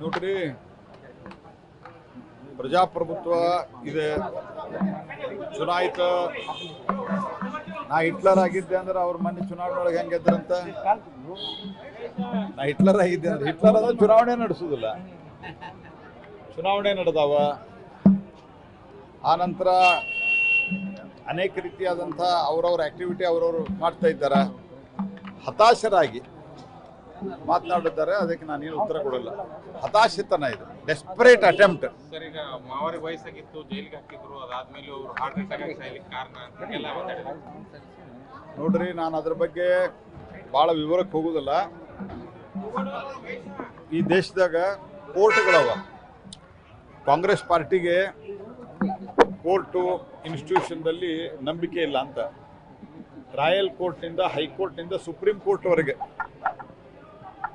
ನೋಡ್ರಿ. ಪ್ರಜಾಪ್ರಭುತ್ವ ಇದೆ. ಚುನಾಯಿತ ನಾ ಹಿಟ್ಲರ್ ಆಗಿದ್ದೆ ಅಂದ್ರೆ ಅವ್ರ ಮನೆ ಚುನಾವಣೆ ಒಳಗೆ ಹೆಂಗೆ ಗೆದ್ರಂತ? ನಾ ಹಿಟ್ಲರ್ ಆಗಿದ್ದೆ ಅಂದ್ರೆ ಹಿಟ್ಲರ್ ಅಂದ್ರೆ ಚುನಾವಣೆ ನಡೆಸುದಿಲ್ಲ. ಚುನಾವಣೆ ನಡೆದಾವ. ಆ ನಂತರ ಅನೇಕ ರೀತಿಯಾದಂಥ ಅವರವ್ರ ಆಕ್ಟಿವಿಟಿ ಅವರವರು ಮಾಡ್ತಾ ಇದ್ದಾರೆ. ಹತಾಶರಾಗಿ. ಮಾತನಾಡಿದ್ದಾರೆ ಅದಕ್ಕೆ ನಾನೇನು ಉತ್ತರ ಕೊಡಲ್ಲ. ಹತಾಶಿತನ ಇದು ಡೆಸ್ಪರೇಟ್ ಅಟೆಂಪ್ಟ್ ಸರ್ ಈಗ ಮಾವರಿಗೆ ವಯಸ್ಸಾಗಿತ್ತು ಜೈಲಿಗೆ ಹಾಕಿದ್ರು ಅದಾದ್ಮೇಲೆ ಅವರು ಹಾರ್ಟ್ ಅಟ್ಯಾಕ್ ಆಗಿ ಸಾಯ್ಲಿಕ್ಕೆ ಕಾರಣ ಅಂತ ಎಲ್ಲ ಮಾತಾಡಿದ್ರು. ನೋಡ್ರಿ ನಾನು ಅದ್ರ ಬಗ್ಗೆ ಭಾಳ ವಿವರಕ್ಕೆ ಹೋಗುದಿಲ್ಲ. ಈ ದೇಶದಾಗ ಕೋರ್ಟ್ಗಳವ. ಕಾಂಗ್ರೆಸ್ ಪಾರ್ಟಿಗೆ ಕೋರ್ಟು ಇನ್ಸ್ಟಿಟ್ಯೂಷನ್ದಲ್ಲಿ ನಂಬಿಕೆ ಇಲ್ಲ ಅಂತ. ರಾಯಲ್ ಕೋರ್ಟ್ನಿಂದ ಹೈಕೋರ್ಟ್ನಿಂದ ಸುಪ್ರೀಂ ಕೋರ್ಟ್ವರೆಗೆ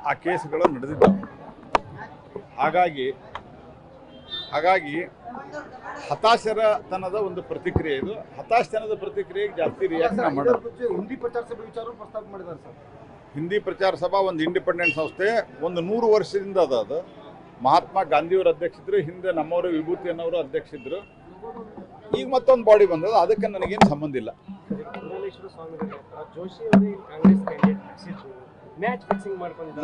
ಆ ಕೇಸ್ಗಳು ನಡೆದಿದ್ದವು ಹಾಗಾಗಿ ಹಾಗಾಗಿ ಹತಾಶರತನದ ಒಂದು ಪ್ರತಿಕ್ರಿಯೆ ಇದು. ಹತಾಶತನದ ಪ್ರತಿಕ್ರಿಯೆಗೆ ಜಾಸ್ತಿ ರಿಯಾಕ್ಷನ್ ಮಾಡೋದು ಹಿಂದಿ ಪ್ರಚಾರ ಸಭೆ ವಿಚಾರ ಪ್ರಸ್ತಾಪ ಮಾಡಿದ್ದಾರೆ ಸರ್. ಹಿಂದಿ ಪ್ರಚಾರ ಸಭಾ ಒಂದು ಇಂಡಿಪೆಂಡೆಂಟ್ ಸಂಸ್ಥೆ. ಒಂದು ನೂರು ವರ್ಷದಿಂದ ಅದ ಅದು. ಮಹಾತ್ಮ ಗಾಂಧಿಯವರು ಅಧ್ಯಕ್ಷಿದ್ರು ಹಿಂದೆ ನಮ್ಮವರು ವಿಭೂತಿ ಅನ್ನೋರು ಅಧ್ಯಕ್ಷಿದ್ರು ಈಗ ಮತ್ತೊಂದು ಬಾಡಿ ಬಂದದ ಅದಕ್ಕೆ ನನಗೇನು ಸಂಬಂಧ ಇಲ್ಲ. ಮ್ಯಾಚ್ ಫಿಕ್ಸಿಂಗ್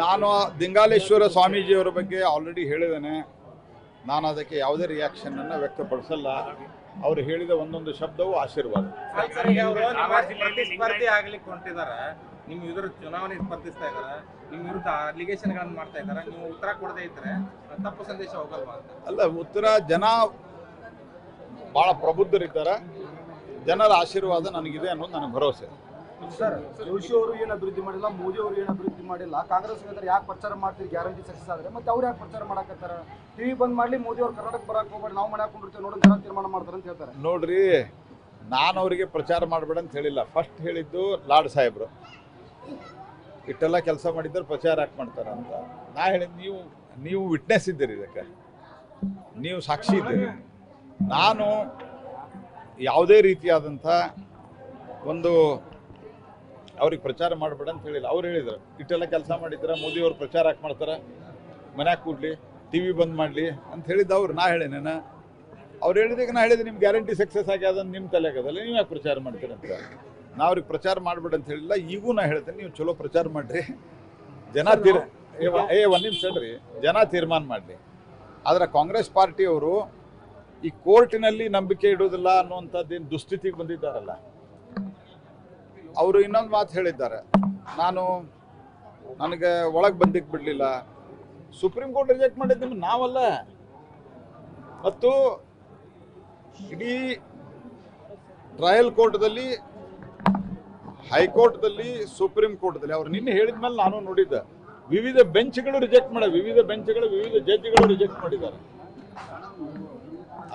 ನಾನು ದಿಂಗಾಲೇಶ್ವರ ಸ್ವಾಮೀಜಿಯವರ ಬಗ್ಗೆ ಆಲ್ರೆಡಿ ಹೇಳಿದ್ದೇನೆ. ನಾನು ಅದಕ್ಕೆ ಯಾವುದೇ ರಿಯಾಕ್ಷನನ್ನು ವ್ಯಕ್ತಪಡಿಸಲ್ಲ. ಅವರು ಹೇಳಿದ ಒಂದೊಂದು ಶಬ್ದವು ಆಶೀರ್ವಾದ. ಪ್ರತಿಸ್ಪರ್ಧಿ ಆಗ್ಲಿಕ್ಕೆ ಹೊಂಟಿದ್ದಾರೆ ನಿಮ್ಮ ವಿರುದ್ಧ ಚುನಾವಣೆ ಸ್ಪರ್ಧಿಸ್ತಾ ಇದ್ದಾರೆ ನಿಮ್ಮ ವಿರುದ್ಧ ಅಲಿಗೇಷನ್ ಗಳನ್ನ ಮಾಡ್ತಾ ಇದ್ದಾರೆ ನೀವು ಉತ್ತರ ಕೊಡದೇ ಇದ್ದರೆ ತಪ್ಪು ಸಂದೇಶ ಹೋಗಲ್ವಾ ಅಂತ. ಅಲ್ಲ ಉತ್ತರ ಜನ ಭಾಳ ಪ್ರಬುದ್ಧರಿದ್ದಾರೆ. ಜನರ ಆಶೀರ್ವಾದ ನನಗಿದೆ ಅನ್ನೋದು ನನಗೆ ಭರವಸೆ. ಸರ್, ಜೋಶಿ ಅವರು ಏನು ಅಭಿವೃದ್ಧಿ ಮಾಡಿಲ್ಲ, ಮೋದಿ ಅವರು ಏನು ಅಭಿವೃದ್ಧಿ ಮಾಡಿಲ್ಲ, ಕಾಂಗ್ರೆಸ್ ಯಾಕೆ ಪ್ರಚಾರ ಮಾಡ್ತೀರಿ, ಗ್ಯಾರಂಟಿ ಸಕ್ಸಸ್ ಆದರೆ? ಮತ್ತೆ ಅವ್ರು ಯಾಕೆ ಪ್ರಚಾರ ಮಾಡಕತ್ತಾರ? ಟಿವಿ ಬಂದ್ ಮಾಡ್ಲಿ, ಮೋದಿ ಅವ್ರು ಕರ್ನಾಟಕ ಬರಕ್ ಹೋಗ್ಬೇಡಿ, ನಾವು ಮನೆ ಹಾಕೊಂಡಿರ್ತೀವಿ ನೋಡಿ ಜನ ತೀರ್ಮಾನ ಮಾಡ್ತಾರೆ ಅಂತ ಹೇಳ್ತಾರೆ. ನೋಡ್ರಿ, ನಾನು ಅವರಿಗೆ ಪ್ರಚಾರ ಮಾಡಬೇಡ ಅಂತ ಹೇಳಿಲ್ಲ. ಫಸ್ಟ್ ಹೇಳಿದ್ದು ಲಾಡ್ ಸಾಹೇಬ್ರು. ಇಷ್ಟೆಲ್ಲ ಕೆಲಸ ಮಾಡಿದ್ರೆ ಪ್ರಚಾರ ಯಾಕೆ ಮಾಡ್ತಾರೆ ಅಂತ. ನಾ ಹೇಳಿದ್ದು ನೀವು ನೀವು ವಿಟ್ನೆಸ್ ಇದ್ದೀರಿ ಇದಕ್ಕೆ. ನೀವು ಸಾಕ್ಷಿ ಇದ್ದೀರಿ. ನಾನು ಯಾವುದೇ ರೀತಿಯಾದಂಥ ಒಂದು ಅವ್ರಿಗೆ ಪ್ರಚಾರ ಮಾಡಬೇಡ ಅಂತ ಹೇಳಿಲ್ಲ. ಅವ್ರು ಹೇಳಿದ್ರು ಇಷ್ಟೆಲ್ಲ ಕೆಲಸ ಮಾಡಿದ್ರೆ ಮೋದಿಯವ್ರು ಪ್ರಚಾರ ಹಾಕಿ ಮಾಡ್ತಾರೆ? ಮನ್ಯಾಗ ಕೂಡ್ಲಿ ಟಿ ವಿ ಬಂದ್ ಮಾಡಲಿ ಅಂತ ಹೇಳಿದ್ದು ಅವ್ರು. ನಾ ಹೇಳಿನೇನ ಅವ್ರು ಹೇಳಿದಾಗ ನಾ ಹೇಳಿದ್ರೆ ನಿಮ್ಗೆ ಗ್ಯಾರಂಟಿ ಸಕ್ಸಸ್ ಆಗ್ಯದ ನಿಮ್ಮ ತಲೆಗದಲ್ಲ ನೀವು ಯಾಕೆ ಪ್ರಚಾರ ಮಾಡ್ತೀರಂತ ನಾ ಅವ್ರಿಗೆ ಪ್ರಚಾರ ಮಾಡ್ಬೇಡ ಅಂತ ಹೇಳಿಲ್ಲ. ಈಗೂ ನಾ ಹೇಳ್ತೇನೆ ನೀವು ಚಲೋ ಪ್ರಚಾರ ಮಾಡ್ರಿ. ಜನ ತೀರ್ ಏ ಒಂದು ನಿಮಿಷ ಹೇಳ್ರಿ. ಜನ ತೀರ್ಮಾನ ಮಾಡಲಿ. ಆದರೆ ಕಾಂಗ್ರೆಸ್ ಪಾರ್ಟಿಯವರು ಈ ಕೋರ್ಟಿನಲ್ಲಿ ನಂಬಿಕೆ ಇಡೋದಿಲ್ಲ ಅನ್ನುವಂಥದ್ದೇನು ದುಸ್ಥಿತಿಗೆ ಬಂದಿದ್ದಾರಲ್ಲ? ಅವರು ಇನ್ನೊಂದು ಮಾತು ಹೇಳಿದ್ದಾರೆ. ನಾನು ನನಗೆ ಒಳಗೆ ಬಂದಿಕ್ಕೆ ಬಿಡಲಿಲ್ಲ. ಸುಪ್ರೀಂ ಕೋರ್ಟ್ ರಿಜೆಕ್ಟ್ ಮಾಡಿದ್ದು ನಿಮ್ಗೆ ನಾವಲ್ಲ? ಮತ್ತು ಇಡೀ ಟ್ರಯಲ್ ಕೋರ್ಟ್ದಲ್ಲಿ ಹೈಕೋರ್ಟ್ದಲ್ಲಿ ಸುಪ್ರೀಂ ಕೋರ್ಟ್ದಲ್ಲಿ ಅವ್ರು ನಿನ್ನೆ ಹೇಳಿದ ಮೇಲೆ ನಾನು ನೋಡಿದ್ದೆ. ವಿವಿಧ ಬೆಂಚ್ಗಳು ರಿಜೆಕ್ಟ್ ಮಾಡ, ವಿವಿಧ ಬೆಂಚ್ಗಳು, ವಿವಿಧ ಜಡ್ಜ್ಗಳು ರಿಜೆಕ್ಟ್ ಮಾಡಿದ್ದಾರೆ.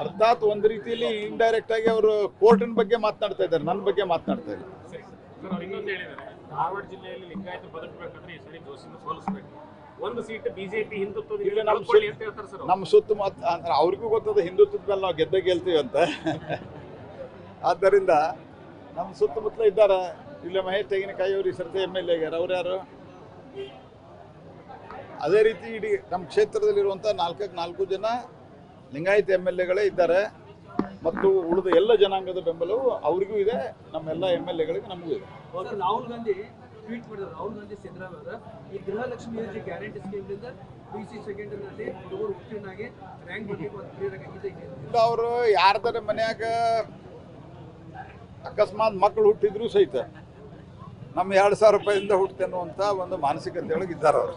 ಅರ್ಥಾತ್ ಒಂದು ರೀತಿಯಲ್ಲಿ ಇಂಡೈರೆಕ್ಟ್ ಆಗಿ ಅವರು ಕೋರ್ಟಿನ ಬಗ್ಗೆ ಮಾತನಾಡ್ತಾ ಇದ್ದಾರೆ ನನ್ನ ಬಗ್ಗೆ ಮಾತನಾಡ್ತಾ ಇಲ್ಲ. ಸರ್ ಅವ್ರು ಇನ್ನೊಂದು ಹೇಳಿದ್ದಾರೆ. ಧಾರವಾಡ ಜಿಲ್ಲೆಯಲ್ಲಿ ಲಿಂಗಾಯತ ಬದುಕಬೇಕಂದ್ರೆ ಈ ಸರಿ ಜೋಶಿನ ಸೋಲಿಸ್ಬೇಕು. ಒಂದು ಸೀಟ್ ಬಿಜೆಪಿ ಹಿಂದುತ್ವದ ಇಲ್ಲಿ ನಮ್ಮ ಕಳ್ಕೊಳ್ಳಿ ಅಂತ ಹೇಳ್ತಾರೆ ಸರ್ ಅವ್ರು. ನಮ್ಮ ಸುತ್ತಮುತ್ತ ಅಂದ್ರೆ ಅವ್ರಿಗೂ ಗೊತ್ತದ ಹಿಂದುತ್ವದ ಮೇಲೆ ನಾವು ಗೆದ್ದೆ ಗೆಲ್ತೀವಿ ಅಂತ. ಆದ್ದರಿಂದ ನಮ್ಮ ಸುತ್ತಮುತ್ತಲ ಇದ್ದಾರೆ. ಇಲ್ಲೇ ಮಹೇಶ್ ತೆಂಗಿನಕಾಯಿ ಅವರು ಈ ಸರ್ತಿ ಎಂ ಎಲ್ ಎ ಅವ್ರು ಯಾರು? ಅದೇ ರೀತಿ ಇಡೀ ನಮ್ಮ ಕ್ಷೇತ್ರದಲ್ಲಿರುವಂಥ ನಾಲ್ಕಕ್ಕೆ ನಾಲ್ಕು ಜನ ಲಿಂಗಾಯತ ಎಂ ಎಲ್ ಎಗಳೇ ಇದ್ದಾರೆ. ಮತ್ತು ಉಳಿದ ಎಲ್ಲ ಜನಾಂಗದ ಬೆಂಬಲವು ಅವ್ರಿಗೂ ಇದೆ ನಮ್ಮೆಲ್ಲ ಎಂ ಎಲ್ ಎಗಳಿಗೆ ನಮಗೂ ಇದೆ. ರಾಹುಲ್ ಗಾಂಧಿ ಟ್ವೀಟ್ ಮಾಡಿದ್ರು. ರಾಹುಲ್ ಗಾಂಧಿ ಸಿದ್ದರಾಮಯ್ಯ ಈ ಗೃಹಲಕ್ಷ್ಮಿ ಯೋಜನೆ ಗ್ಯಾರಂಟಿ ಸ್ಕೀಮ್ನಿಂದ ಅವರು ಯಾರ್ದಾರ ಮನ್ಯಾಗ ಅಕಸ್ಮಾತ್ ಮಕ್ಕಳು ಹುಟ್ಟಿದ್ರು ಸಹಿತ ನಮ್ಮ ಎರಡು ಸಾವಿರ ರೂಪಾಯಿಂದ ಹುಟ್ಟುತ್ತೆ ಅನ್ನುವಂಥ ಒಂದು ಮಾನಸಿಕತೆ ಒಳಗೆ ಇದ್ದಾರೆ ಅವರು.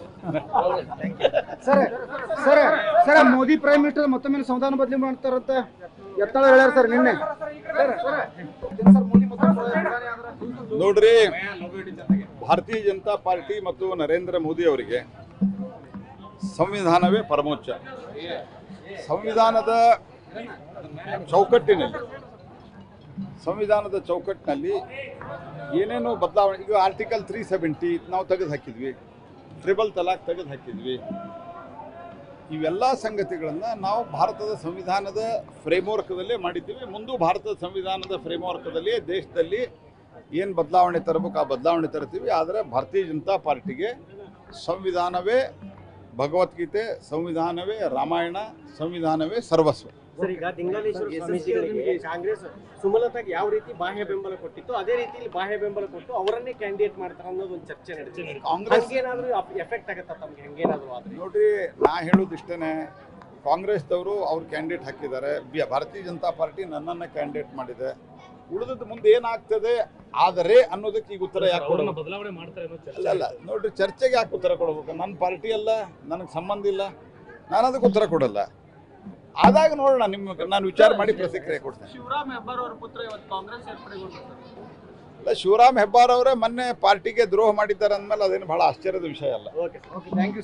Sir sir sir Modi prime minister ಮತ್ತೊಮ್ಮೆ ಸಂವಿಧಾನ ಬದಲಿ ಮಾಡ್ತಾರಂತ. ಎತ್ತಳ ಹೇಳ್ಯಾರ ಸರ್ ನಿನ್ನೆ. ನೋಡ್ರಿ ಭಾರತೀಯ ಜನತಾ ಪಾರ್ಟಿ ಮತ್ತು ನರೇಂದ್ರ ಮೋದಿ ಅವರಿಗೆ ಸಂವಿಧಾನವೇ ಪರಮೋಚ್ಚ. ಸಂವಿಧಾನದ ಚೌಕಟ್ಟಿನಲ್ಲಿ ಸಂವಿಧಾನದ ಚೌಕಟ್ಟಿನಲ್ಲಿ ಏನೇನೋ ಬದಲಾವಣೆ, ಈಗ ಆರ್ಟಿಕಲ್ ತ್ರೀ ಸೆವೆಂಟಿ ನಾವು ತೆಗೆದು ಹಾಕಿದ್ವಿ. ಟ್ರಿಬಲ್ ತಲಾಕ್ ತೆಗೆದು ಹಾಕಿದ್ವಿ. ಇವೆಲ್ಲ ಸಂಗತಿಗಳನ್ನು ನಾವು ಭಾರತದ ಸಂವಿಧಾನದ ಫ್ರೇಮ್ವರ್ಕ್ದಲ್ಲೇ ಮಾಡಿದ್ದೀವಿ. ಮುಂದೂ ಭಾರತದ ಸಂವಿಧಾನದ ಫ್ರೇಮ್ವರ್ಕ್ದಲ್ಲಿ ದೇಶದಲ್ಲಿ ಏನು ಬದಲಾವಣೆ ತರಬೇಕು ಆ ಬದಲಾವಣೆ ತರ್ತೀವಿ. ಆದರೆ ಭಾರತೀಯ ಜನತಾ ಪಾರ್ಟಿಗೆ ಸಂವಿಧಾನವೇ ಭಗವದ್ಗೀತೆ ಸಂವಿಧಾನವೇ ರಾಮಾಯಣ ಸಂವಿಧಾನವೇ ಸರ್ವಸ್ವ. ಸರ್ ಈಗ ಸ್ವಾಮೀಜಿಗಳಿಗೆ ಕಾಂಗ್ರೆಸ್ ಸುಮಲತಾಗೆ ಯಾವ ರೀತಿ ಬಾಹ್ಯ ಬೆಂಬಲ ಕೊಟ್ಟಿತ್ತು ಅದೇ ರೀತಿಯಲ್ಲಿ ಬಾಹ್ಯ ಬೆಂಬಲ ಕೊಟ್ಟು ಅವರನ್ನೇ ಕ್ಯಾಂಡಿಡೇಟ್ ಮಾಡ್ತಾರೆ ಅನ್ನೋದು ಒಂದು ಚರ್ಚೆ ನಡೆದಿದೆ. ಕಾಂಗ್ರೆಸ್ ಏನಾದ್ರೂ ಎಫೆಕ್ಟ್ ಆಗುತ್ತಾ ತಮ್ಗೆ? ಹಂಗೇನಾದ್ರೂ ಆದ್ರೆ? ನೋಡ್ರಿ ನಾ ಹೇಳೋದು ಇಷ್ಟೇ ಕಾಂಗ್ರೆಸ್ದವರು ಅವ್ರು ಕ್ಯಾಂಡಿಡೇಟ್ ಹಾಕಿದ್ದಾರೆ. ಬಿ- ಭಾರತೀಯ ಜನತಾ ಪಾರ್ಟಿ ನನ್ನನ್ನು ಕ್ಯಾಂಡಿಡೇಟ್ ಮಾಡಿದೆ. ಉಳಿದದ್ದು ಮುಂದೆ ಏನಾಗ್ತದೆ? ಆದರೆ ಅನ್ನೋದಕ್ಕೆ ಈಗ ಉತ್ತರ ಯಾಕೆ ಕೊಡೋಣ ಬದಲಾವಣೆ ಮಾಡ್ತಾರೆ ಅಲ್ಲ ಅಲ್ಲ ನೋಡ್ರಿ ಚರ್ಚೆಗೆ ಯಾಕೆ ಉತ್ತರ ಕೊಡಬೇಕು? ನನ್ನ ಪಾರ್ಟಿ ಅಲ್ಲ ನನಗೆ ಸಂಬಂಧ ಇಲ್ಲ ನಾನು ಅದಕ್ಕೆ ಉತ್ತರ ಕೊಡಲ್ಲ. ಆದಾಗ ನೋಡೋಣ ನಿಮ್ಮ ನಾನು ವಿಚಾರ ಮಾಡಿ ಪ್ರತಿಕ್ರಿಯೆ ಕೊಡ್ತೇನೆ. ಶಿವರಾಮ್ ಹೆಬ್ಬಾರ್ ಅವರ ಪುತ್ರ ಇವತ್ತು ಕಾಂಗ್ರೆಸ್ ಸೇರ್ಪಡೆಗೊಂಡಿದ್ದಾರೆ. ಅಲ್ಲ ಶಿವರಾಮ್ ಹೆಬ್ಬಾರ್ ಅವರೇ ಮೊನ್ನೆ ಪಾರ್ಟಿಗೆ ದ್ರೋಹ ಮಾಡಿದ್ದಾರೆ ಅಂದಮೇಲೆ ಅದೇನು ಬಹಳ ಆಶ್ಚರ್ಯದ ವಿಷಯ ಅಲ್ಲ. Okay okay thank you sir